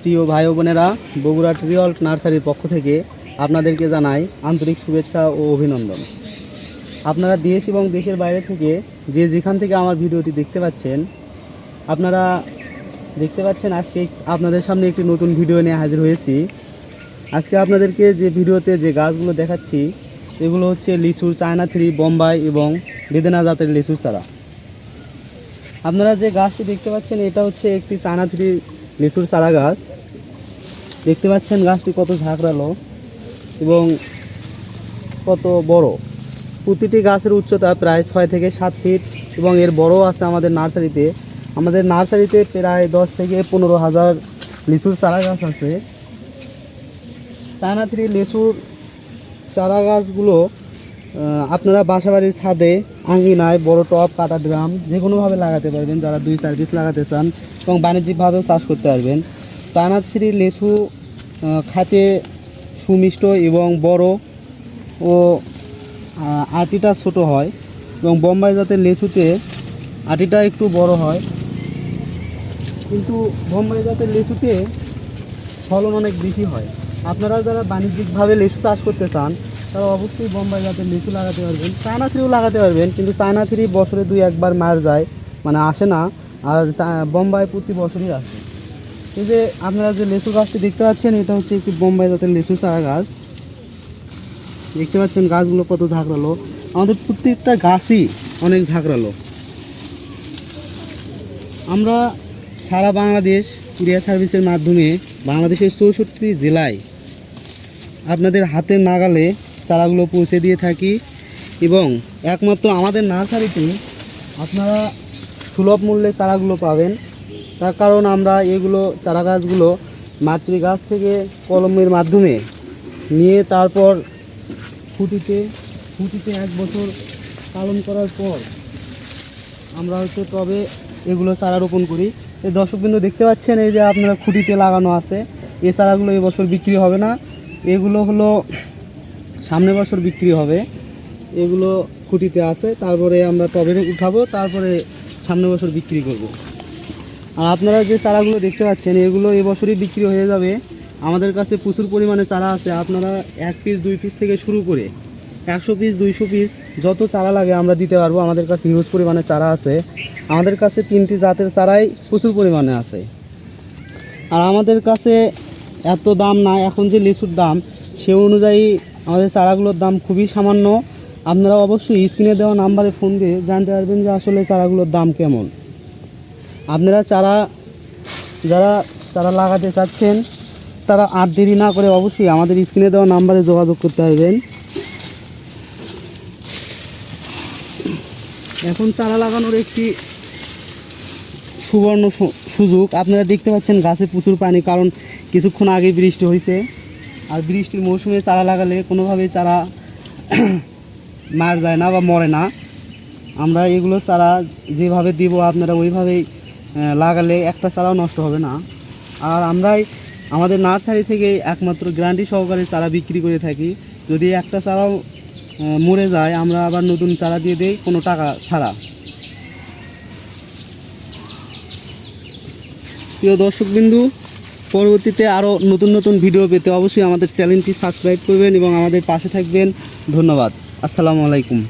প্রিয় ভাই বোনেরা, বগুড়া ট্রিয়ল্ট নার্সারির পক্ষ থেকে আপনাদেরকে জানাই আন্তরিক শুভেচ্ছা ও অভিনন্দন। আপনারা দেশ এবং দেশের বাইরে থেকে যে যেখান থেকে আমার ভিডিওটি দেখতে পাচ্ছেন, আপনারা দেখতে পাচ্ছেন আজকে আপনাদের সামনে একটি নতুন ভিডিও নিয়ে হাজির হয়েছি। আজকে আপনাদেরকে যে ভিডিওতে যে গাছগুলো দেখাচ্ছি, এগুলো হচ্ছে লিচুর চায়না থ্রি, বোম্বাই এবং বেদেনা জাতের লিচুর চারা। আপনারা যে গাছটি দেখতে পাচ্ছেন, এটা হচ্ছে একটি চায়না থ্রি লিচুর চারা গাছ। দেখতে পাচ্ছেন গাছটি কত ঝাঁকড়ালো এবং কত বড়। প্রতিটি গাছের উচ্চতা প্রায় ছয় থেকে সাত ফিট এবং এর বড় আছে আমাদের নার্সারিতে। আমাদের নার্সারিতে প্রায় দশ থেকে পনেরো হাজার লিচুর চারা গাছ আছে। চায়না থ্রি লিচুর চারা গাছগুলো আপনারা বাসাবাড়ির ছাদে, আঙ্গিনায় বড় টপ কাটা ড্রাম যে কোনোভাবে লাগাতে পারবেন। যারা দুই চার পিস লাগাতে চান এবং বাণিজ্যিকভাবেও চাষ করতে পারবেন। চায়না থ্রি লেচু খাতে সুমিষ্ট এবং বড় ও আটিটা ছোট হয় এবং বোম্বাই জাতের লেচুতে আটিটা একটু বড় হয়। কিন্তু বোম্বাই জাতের লেচুতে ফলন অনেক বেশি হয়। আপনারা যারা বাণিজ্যিকভাবে লিচু চাষ করতে চান, তারা অবশ্যই বোম্বাই জাতের লিচু লাগাতে পারবেন। চায়না থ্রিও লাগাতে পারবেন, কিন্তু চায়না থ্রি বছরে দুই একবার মার যায় মানে আসে না। আর বোম্বাই প্রতি বছরই আসে। এই যে আপনারা যে লিচু গাছটি দেখতে পাচ্ছেন, এটা হচ্ছে একটি বোম্বাই জাতের লিচু চারা গাছ। দেখতে পাচ্ছেন গাছগুলো কত ঝাঁকড়ালো। আমাদের প্রত্যেকটা গাছই অনেক ঝাঁকড়ালো। আমরা সারা বাংলাদেশ কুরিয়ার সার্ভিসের মাধ্যমে বাংলাদেশের চৌষট্টি জেলায় আপনাদের হাতের নাগালে চারাগুলো পৌঁছে দিয়ে থাকি এবং একমাত্র আমাদের নার্সারিতে আপনারা সুলভ মূল্যে চারাগুলো পাবেন। তার কারণ আমরা এগুলো চারা গাছগুলো মাতৃ গাছ থেকে কলমের মাধ্যমে নিয়ে তারপর খুঁটিতে খুঁটিতে এক বছর পালন করার পর আমরা হচ্ছে তবে এগুলো চারা রোপণ করি। এই দর্শকবিন্দু দেখতে পাচ্ছেন, এই যে আপনারা খুঁটিতে লাগানো আছে এ চারাগুলো বছর বিক্রি হবে না। এগুলো হলো সামনে বছর বিক্রি হবে। এগুলো খুঁটিতে আছে, তারপরে আমরা টবে উঠাবো, তারপরে সামনে বছর বিক্রি করব। আর আপনারা যে চারাগুলো দেখতে পাচ্ছেন, এগুলো এবছরই বিক্রি হয়ে যাবে। আমাদের কাছে প্রচুর পরিমাণে চারা আছে। আপনারা এক পিস দুই পিস থেকে শুরু করে একশো পিস দুইশো পিস যত চারা লাগে আমরা দিতে পারব। আমাদের কাছে হিউজ পরিমাণে চারা আছে। আমাদের কাছে তিনটি জাতের চারাই প্রচুর পরিমাণে আছে। আর আমাদের কাছে এত দাম না এখন যে লিচুর দাম, সে অনুযায়ী আমাদের চারাগুলোর দাম খুবই সামান্য। আপনারা অবশ্যই স্ক্রিনে দেওয়া নাম্বারে ফোন দিয়ে জানতে পারবেন যে আসলে চারাগুলোর দাম কেমন। আপনারা চারা, যারা চারা লাগাতে চাচ্ছেন, তারা আর দেরি না করে অবশ্যই আমাদের স্ক্রিনে দেওয়া নাম্বারে যোগাযোগ করতে পারবেন। এখন চারা লাগানোর একটি সুবর্ণ সুযোগ। আপনারা দেখতে পাচ্ছেন গাছে প্রচুর পানি, কারণ কিছুক্ষণ আগে বৃষ্টি হয়েছে। আর বৃষ্টির মৌসুমে চারা লাগালে কোনোভাবেই চারা মার যায় না বা মরে না, আমরা এগুলো চারা যেভাবে দিব আপনারা ওইভাবেই লাগালে একটা চারাও নষ্ট হবে না। আর আমরাই, আমাদের নার্সারি থেকে একমাত্র গ্যারান্টি সহকারে চারা বিক্রি করে থাকি। যদি একটা চারাও মরে যায়, আমরা আবার নতুন চারা দিয়ে দিই, কোনো টাকা ছাড়া। প্রিয় দর্শকবিন্দু, পরবর্তীতে আরও নতুন নতুন ভিডিও পেতে অবশ্যই আমাদের চ্যানেলটি সাবস্ক্রাইব করবেন এবং আমাদের পাশে থাকবেন। ধন্যবাদ। আসসালামু আলাইকুম।